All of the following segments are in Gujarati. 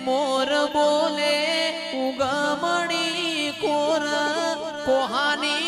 મોર બોલે ઉગમણી કોર કોહાની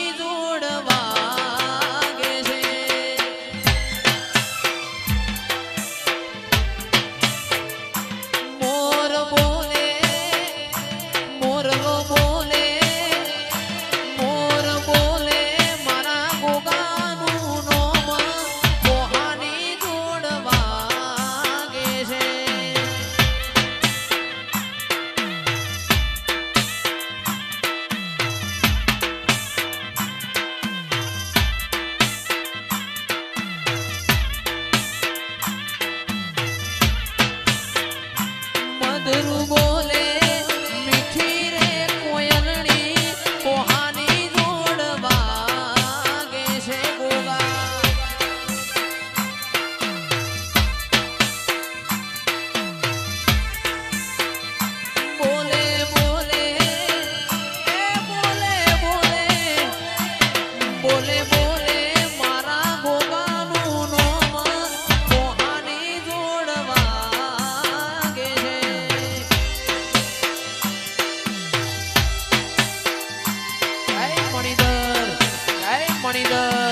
money love.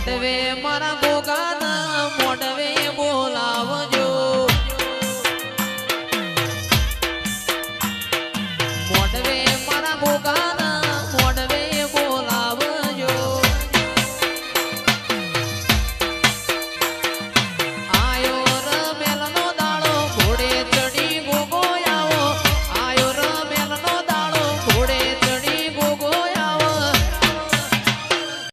મોટવે મારા ગોગાના મોટવે બોલાવજો. મોટવે મારા ગોગા